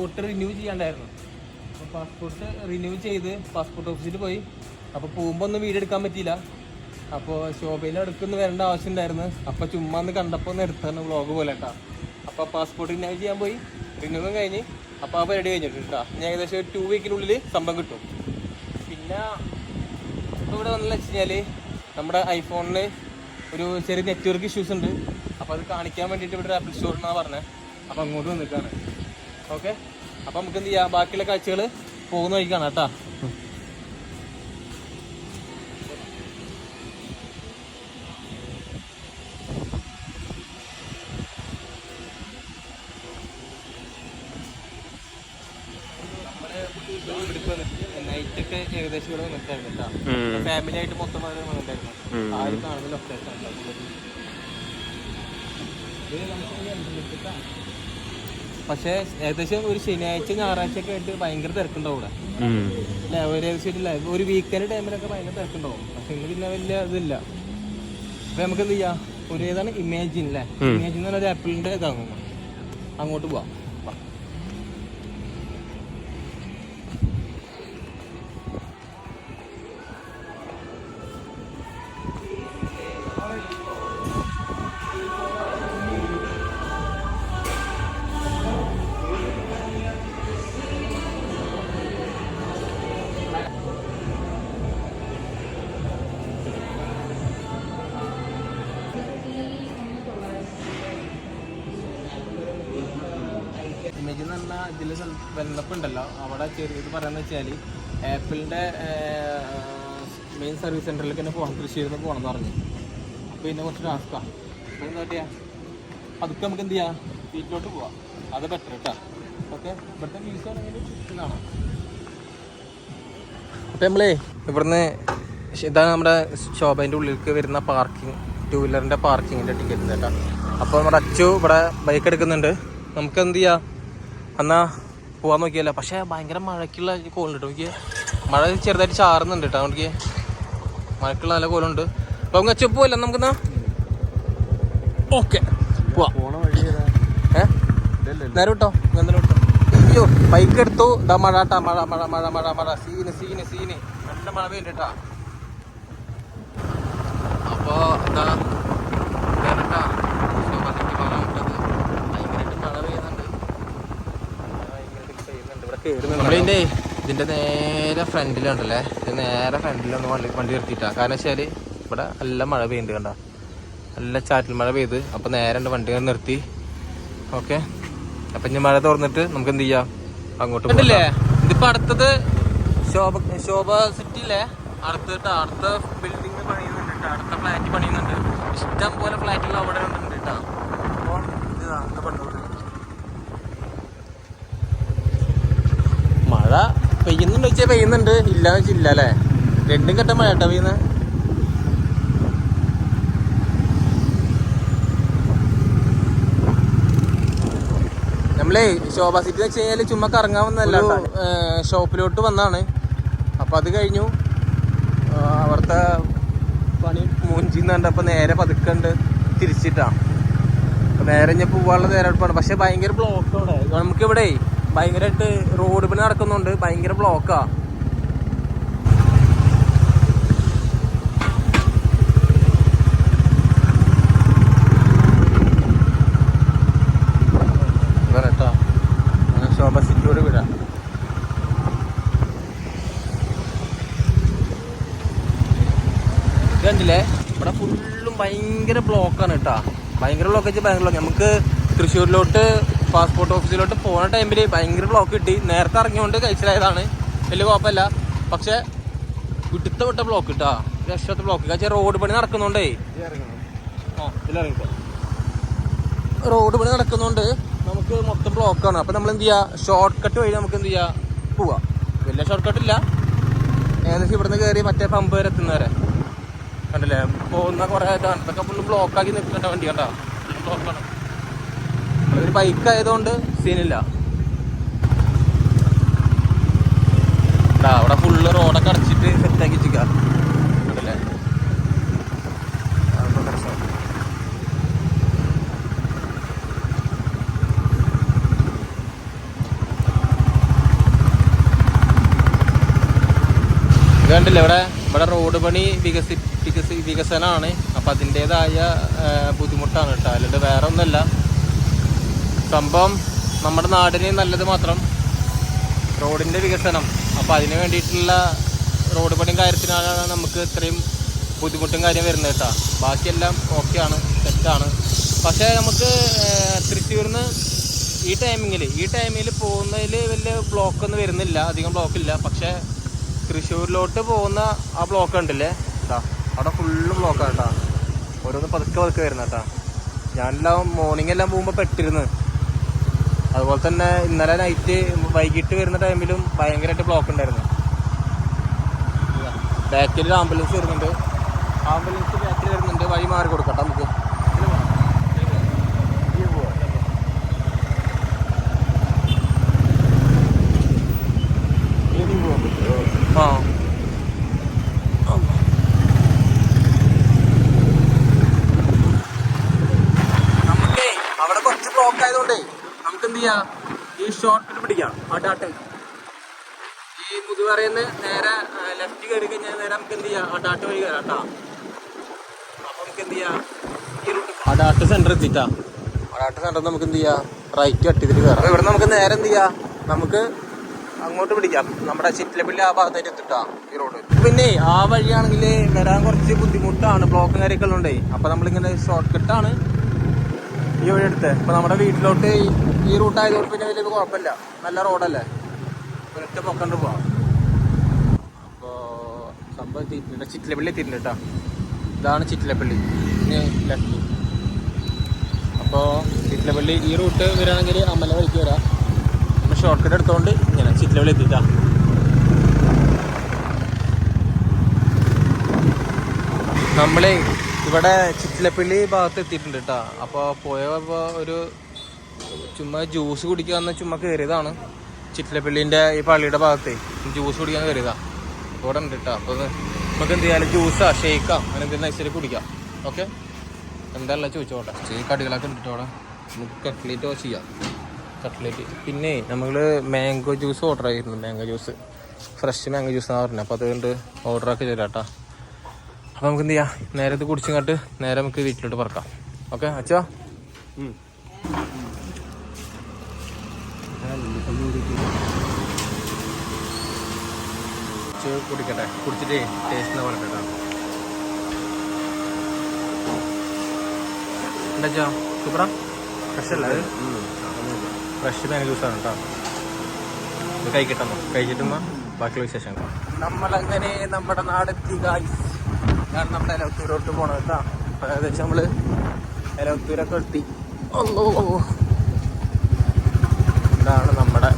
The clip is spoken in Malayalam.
Passport renew ചെയ്യാണ്ടായിരുന്നു. അപ്പോൾ പാസ്പോർട്ട് റിന്യൂ ചെയ്ത് പാസ്പോർട്ട് ഓഫീസിൽ പോയി. അപ്പോൾ പോകുമ്പോൾ ഒന്നും വീഡിയോ എടുക്കാൻ പറ്റിയില്ല. അപ്പോൾ ശോഭയിൽ എടുക്കുന്നു വരേണ്ട ആവശ്യം ഉണ്ടായിരുന്നു. അപ്പോൾ ചുമ്മാ ഒന്ന് കണ്ടപ്പോൾ ഒന്ന് എടുത്താണ് വ്ളോഗ് പോലെ കേട്ടോ. അപ്പോൾ പാസ്പോർട്ട് റിന്യൂ ചെയ്യാൻ പോയി. റിന്യൂവും കഴിഞ്ഞ്. അപ്പോൾ ആ റെഡി കഴിഞ്ഞിട്ടുണ്ട് കേട്ടോ. ഞാൻ ഏകദേശം ഒരു ടു വീക്കിനുള്ളിൽ സംഭവം കിട്ടും. പിന്നെ ഇപ്പോൾ ഇവിടെ വന്നെന്ന് വെച്ച് നമ്മുടെ ഐഫോണിന് ഒരു ചെറിയ നെറ്റ്വർക്ക് ഇഷ്യൂസ് ഉണ്ട്. അപ്പോൾ അത് കാണിക്കാൻ വേണ്ടിയിട്ട് ഇവിടെ ആപ്പിൾ ആപ്പിൾ സ്റ്റോറിനാണ് പറഞ്ഞത് അപ്പോൾ അങ്ങോട്ട് വന്നിട്ടാണ്. ഓക്കെ അപ്പോൾ നമുക്ക് എന്ത് ചെയ്യാം? ബാക്കിയുള്ള കാഴ്ചകൾ പോകുന്ന വഴിക്കാണ് കേട്ടാ. നൈറ്റൊക്കെ ഏകദേശം ഇവിടെ വന്നിട്ടായിരുന്നു കേട്ടോ. ഫാമിലി ആയിട്ട് മൊത്തം ആയിരുന്നു വന്നിട്ടായിരുന്നു ആരും കാണുന്ന ലൊക്കേഷൻ പക്ഷേ ഏകദേശം ഒരു ശനിയാഴ്ച ഞായറാഴ്ച ഒക്കെ ആയിട്ട് ഭയങ്കര തിരക്കുണ്ടാവും ഇവിടെ ഒരു ഏകദേശം ഒരു വീക്കെൻഡ് ടൈമിലൊക്കെ ഭയങ്കര തിരക്കുണ്ടാവും. പക്ഷെ ഇന്ന് പിന്നെ വലിയ ഇതില്ല. അപ്പൊ നമുക്ക് എന്ത് ചെയ്യാം? ഒരു ഏതാണ് ഇമേജിൻ അല്ലേ ഇമേജിൻ എന്ന് പറഞ്ഞ ഒരു ആപ്പിളിന്റെ ഇതാകും. അങ്ങോട്ട് പോവാം. പറഞ്ഞാൽ ഇതിൽ വെള്ളപ്പുണ്ടല്ലോ അവിടെ ചെറിയത് പറയാന്ന് വെച്ചാൽ ആപ്പിളിന്റെ മെയിൻ സർവീസ് സെന്ററിലേക്ക് തന്നെ പോകണം തൃശ്ശൂരിൽ നിന്ന് പോകണം എന്ന് പറഞ്ഞു. അപ്പോൾ ഇതിനെ കുറച്ച് ടാസ്ക്കാണ് അപ്പോൾ എന്താ അതൊക്കെ നമുക്ക് എന്ത് ചെയ്യാം? വീട്ടിലോട്ട് പോവാം. അത് ബെറ്റർ കേട്ടോ ഓക്കെ? ഇവിടുത്തെ വ്യൂസ് ആണെങ്കിൽ കാണാം അപ്പം നമ്മളേ ഇവിടുന്ന് ഇതാണ് നമ്മുടെ ശോഭേന്റെ ഉള്ളിലേക്ക് വരുന്ന പാർക്കിംഗ് ടൂ വീലറിന്റെ പാർക്കിങ്ങിന്റെ ടിക്കറ്റ് കേട്ടോ. അപ്പോൾ നമ്മുടെ അച്ചു ഇവിടെ ബൈക്ക് എടുക്കുന്നുണ്ട്. നമുക്ക് എന്ത് ചെയ്യാം? എന്നാ പോവാൻ നോക്കിയല്ലോ. പക്ഷേ ഭയങ്കര മഴയ്ക്കുള്ള കോലുണ്ട് നോക്കിയ മഴ ചെറുതായിട്ട് ചാറുന്നുണ്ട് കേട്ടോ നോക്കിയേ മഴയ്ക്കുള്ള നല്ല കോലുണ്ട് അപ്പോൾ അങ്ങ് അച്ചു പോവല്ല നമുക്കെന്നാ? ഓക്കെ. പോവാം? നേരെ വിട്ടോ നേരെ വിട്ടോ. അയ്യോ ബൈക്ക് എടുത്തു. ഇതാ മഴ ട്ടാ. മഴ മഴ മഴ മഴ മഴ. Scene scene scene. നല്ല മഴ വേണ്ടിട്ടാ ട്ടാ. അപ്പോ എന്താ നേരട്ടാ ശോഭനയ്ക്ക് മഴ വിട്ടത് ഭയങ്കരമായിട്ട് മഴ പെയ്യുന്നുണ്ട് ഭയങ്കരമായിട്ട് നമ്മളിതിന്റെ ഇതിന്റെ നേരെ ഫ്രണ്ടിലുണ്ടല്ലേ? ഇത് നേരെ ഫ്രണ്ടിലൊന്ന് വണ്ടി വണ്ടി നിർത്തിയിട്ടാ. കാരണം വെച്ചാൽ ഇവിടെ നല്ല മഴ പെയ്യുന്നുണ്ട് കണ്ട. നല്ല ചാറ്റൽ മഴ പെയ്ത്. അപ്പൊ നേരെ ഉണ്ട് വണ്ടി നിർത്തി. ഓക്കെ? അപ്പൊ ഇനി മഴ തുറന്നിട്ട് നമുക്ക് എന്ത് ചെയ്യാം? അങ്ങോട്ട് കണ്ടില്ലേ? ഇതിപ്പോ അടുത്തത് ശോഭ ശോഭ സിറ്റി അല്ലേ അടുത്തിട്ട് അടുത്ത ബിൽഡിംഗ് പണിയുന്നുണ്ട് അടുത്ത ഫ്ലാറ്റ് പണിയുന്നുണ്ട്. ഇഷ്ടം പോലെ ഫ്ലാറ്റുകൾ അവിടെ ഉണ്ട് കേട്ടോ അപ്പൊ ഇതാ അടുത്ത മഴ പെയ്യുന്നുണ്ട് വെച്ചാൽ പെയ്യുന്നുണ്ട്. ഇല്ലാന്ന് വെച്ചാൽ ഇല്ല അല്ലേ? രണ്ടും കെട്ട മഴ കേട്ടോ പെയ്യുന്ന. നമ്മളേ ശോഭ സിറ്റി വെച്ച് കഴിഞ്ഞാൽ ചുമ്മാ കറങ്ങാൻ വന്നതല്ല. ഷോപ്പിലോട്ട് വന്നാണ്. അപ്പൊ അത് കഴിഞ്ഞു. അവിടുത്തെ പണി മൂഞ്ചിന്ന് കണ്ടപ്പോ നേരെ പതുക്കണ്ട് തിരിച്ചിട്ടാ. നേരെ ഞാൻ പോവാനുള്ള നേരെടുപ്പാണ് പക്ഷെ ഭയങ്കര ബ്ലോക്ക് അവിടെ. നമുക്കിവിടെ ഭയങ്കരമായിട്ട് റോഡ് പണി നടക്കുന്നുണ്ട്. ഭയങ്കര ബ്ലോക്കാ കണ്ടില്ലേ? ഇവിടെ ഫുള്ളും ഭയങ്കര ബ്ലോക്കാണ് കേട്ടാ. ഭയങ്കര ബ്ലോക്ക് വെച്ചാൽ ഭയങ്കര നമുക്ക് തൃശ്ശൂരിലോട്ട് പാസ്പോർട്ട് ഓഫീസിലോട്ട് പോകുന്ന ടൈമിൽ ഭയങ്കര ബ്ലോക്ക് കിട്ടി. നേരത്തെ ഇറങ്ങിയോണ്ട് കഴിച്ചിലായതാണ്. വലിയ കുഴപ്പമില്ല. പക്ഷെ വിടുത്ത വിട്ട ബ്ലോക്ക് കിട്ടാ. രക്ഷത്തെ ബ്ലോക്ക് കാരണം റോഡ് പണി നടക്കുന്നുണ്ടേ. റോഡ് പണി നടക്കുന്നുണ്ട് നമുക്ക് മൊത്തം ബ്ലോക്കാണ് അപ്പൊ നമ്മൾ എന്ത് ചെയ്യാ? ഷോർട്ട് കട്ട് വഴി നമുക്ക് എന്ത് ചെയ്യാ? പോവാ. വലിയ ഷോർട്ട് കട്ട് ഇല്ല. ഏകദേശം ഇവിടുന്ന് കയറി മറ്റേ പമ്പ് വരെ എത്തുന്നവരെ കണ്ടില്ലേ? പോകുന്ന കുറെ ഇതാണ്. ഇതൊക്കെ ഫുള്ള് ബ്ലോക്ക് ആക്കി നിൽക്കേണ്ട വണ്ടി കണ്ടാ. ബ്ലോക്കാണ് ഒരു ബൈക്ക് ആയതുകൊണ്ട് സീനില്ല അവിടെ ഫുള്ള് റോഡൊക്കെ അടച്ചിട്ട് സെറ്റാക്കി വെച്ചിക്കാം കണ്ടില്ല? ഇവിടെ? ഇവിടെ റോഡ് പണി വികസി വികസി വികസനമാണ് അപ്പം അതിന്റേതായ ബുദ്ധിമുട്ടാണ് കേട്ടോ. അല്ലാണ്ട് വേറെ ഒന്നുമല്ല സംഭവം നമ്മുടെ നാടിന് നല്ലത് മാത്രം റോഡിന്റെ വികസനം. അപ്പോൾ അതിന് വേണ്ടിയിട്ടുള്ള റോഡ് പണിയും കാര്യത്തിനാണ് നമുക്ക് ഇത്രയും ബുദ്ധിമുട്ടും കാര്യം വരുന്നത് കേട്ടോ. ബാക്കിയെല്ലാം ഓക്കെയാണ് സെറ്റാണ് പക്ഷേ നമുക്ക് തൃശ്ശൂരിന്ന് ഈ ടൈമിങ്ങിൽ ഈ ടൈമിൽ പോകുന്നതിൽ വലിയ ബ്ലോക്ക് ഒന്നും വരുന്നില്ല അധികം ബ്ലോക്ക് ഇല്ല. പക്ഷേ തൃശ്ശൂരിലോട്ട് പോകുന്ന ആ ബ്ലോക്ക് ഉണ്ടല്ലേ കേട്ടോ അവിടെ ഫുള്ള് ബ്ലോക്കാണ് കേട്ടോ. ഓരോന്ന് പതുക്കെ പതുക്കെ വരുന്ന കേട്ടോ. ഞാനെല്ലാം മോർണിംഗ് എല്ലാം പോകുമ്പോൾ പെട്ടിരുന്നു അതുപോലെ തന്നെ ഇന്നലെ നൈറ്റ് വൈകിട്ട് വരുന്ന ടൈമിലും ഭയങ്കരമായിട്ട് ബ്ലോക്ക് ഉണ്ടായിരുന്നു. ബാക്കിൽ ആംബുലൻസ് വരുന്നുണ്ട്. ആംബുലൻസ് ബാക്കിൽ വരുന്നുണ്ട്. വഴി മാറി കൊടുക്കട്ടെ നമുക്ക് ആ നമുക്കേ അവിടെ കുറച്ച് ബ്ലോക്ക് ആയതുകൊണ്ടേ നമുക്ക് എന്ത് ചെയ്യാം ഈ ഷോർട്ട് കട്ട് പിടിക്കാം. അടാട്ട്. ഈ മുതുവറയെന്ന് നേരെ ലെഫ്റ്റ് കയറി കഴിഞ്ഞാൽ നേരെ നമുക്ക് എന്ത് ചെയ്യാം? അടാട്ട് വഴി കയറാം കേട്ടോ അപ്പൊ നമുക്ക് എന്ത് ചെയ്യാം? ഈ റൂട്ട് അടാട്ട് സെന്റർ എത്തിട്ടാ. അടാട്ട് സെന്റർ നമുക്ക് എന്ത് ചെയ്യാം? റൈറ്റ് കട്ട് ചെയ്തിട്ട് കയറാം ഇവിടെ നമുക്ക് നേരെ എന്ത് ചെയ്യാം? നമുക്ക് അങ്ങോട്ട് പിടിക്കാം. നമ്മുടെ ചിറ്റിലപ്പള്ളി ആ ഭാഗത്തായിട്ട് എത്തിട്ടാ ഈ റോഡ് പിന്നെ ആ വഴിയാണെങ്കിൽ വരാൻ കുറച്ച് ബുദ്ധിമുട്ടാണ്. ബ്ലോക്ക് കാര്യമൊക്കെ ഉള്ളതുകൊണ്ടേ. അപ്പൊ നമ്മളിങ്ങനെ ഷോർട്ട് കട്ടാണ് ഈ വഴി എടുത്ത്. അപ്പൊ നമ്മുടെ വീട്ടിലോട്ട് ഈ- ഈ റൂട്ട് ആയതുകൊണ്ട് പിന്നെ വലിയ കുഴപ്പമില്ല. നല്ല റോഡല്ലേ ഒരൊറ്റ പൊക്കണ്ട് പോവാം. അപ്പോൾ സംഭവം എത്തിയിട്ടുണ്ട് ചിറ്റിലപ്പള്ളി കേട്ടോ. ഇതാണ് ചിറ്റിലപ്പള്ളി. ഇനി ലെഫ്റ്റ് അപ്പോൾ ചിറ്റിലപ്പള്ളി ഈ റൂട്ട് വരികയാണെങ്കിൽ അമ്മല വഴിക്ക് വരാം. നമ്മൾ ഷോർട്ട് കട്ട് എടുത്തുകൊണ്ട് ഇങ്ങനെ ചിറ്റിലപ്പള്ളി എത്തിയിട്ടാ. നമ്മളെ ഇവിടെ ചിറ്റിലപ്പള്ളി ഭാഗത്ത് എത്തിയിട്ടുണ്ട് കേട്ടോ. അപ്പോൾ പോയപ്പോൾ ഒരു ചുമ്മാ ജ്യൂസ് കുടിക്കാന്ന് ചുമ്മാ കയറിയതാണ് ചിറ്റിലപ്പള്ളിന്റെ ഈ പള്ളിയുടെ ഭാഗത്തെ. ജ്യൂസ് കുടിക്കാൻ കയറിയതാ ഇവിടെ ഉണ്ട് കേട്ടോ അപ്പോൾ നമുക്ക് എന്ത് ചെയ്യാലും ജ്യൂസാ ഷേക്കാ അങ്ങനെ എന്തെങ്കിലും നൈസിൽ കുടിക്കാം. ഓക്കെ എന്തായാലും ചോദിച്ചോട്ടെ ഷേക്ക് അടികളൊക്കെ ഉണ്ട് നമുക്ക് കട്ട്ലേറ്റ് ചെയ്യാം. കട്ട്ലേറ്റ് പിന്നെ നമ്മൾ മാംഗോ ജ്യൂസ് ഓർഡർ ആയിരുന്നു. Mango juice fresh mango juice എന്നാണ് പറഞ്ഞത്. അപ്പോൾ അതുകൊണ്ട് ആക്കി തരാം കേട്ടോ അപ്പോൾ നമുക്ക് എന്ത് ചെയ്യാം? നേരെ ഇത് കുടിച്ചിങ്ങോട്ട് നേരെ നമുക്ക് വീട്ടിലോട്ട് പറക്കാം. ഓക്കെ അച്ഛാ കുറച്ച് കുടിക്കട്ടെ. കുടിച്ചിട്ട് ടേസ്റ്റ് എന്ന് പറഞ്ഞിട്ട് എന്താ സൂപ്പറാ ഫ്രഷ് അല്ല? ഫ്രഷ് മാംഗോ ജ്യൂസാണ് കേട്ടോ. ഇത് കഴിക്കട്ടെന്നോ കഴിച്ചിട്ടുമ്പോ ബാക്കിയുള്ള വിശേഷങ്ങൾ. നമ്മളങ്ങനെ നമ്മുടെ നാടെത്തി ഗായ്സ് കാരണം നമ്മുടെ എലവത്തൂരോട്ട് പോണം കേട്ടോ ഏകദേശം നമ്മൾ എലവത്തൂരൊക്കെ എത്തി. ഒന്നോ ഇതാണ് നമ്മുടെ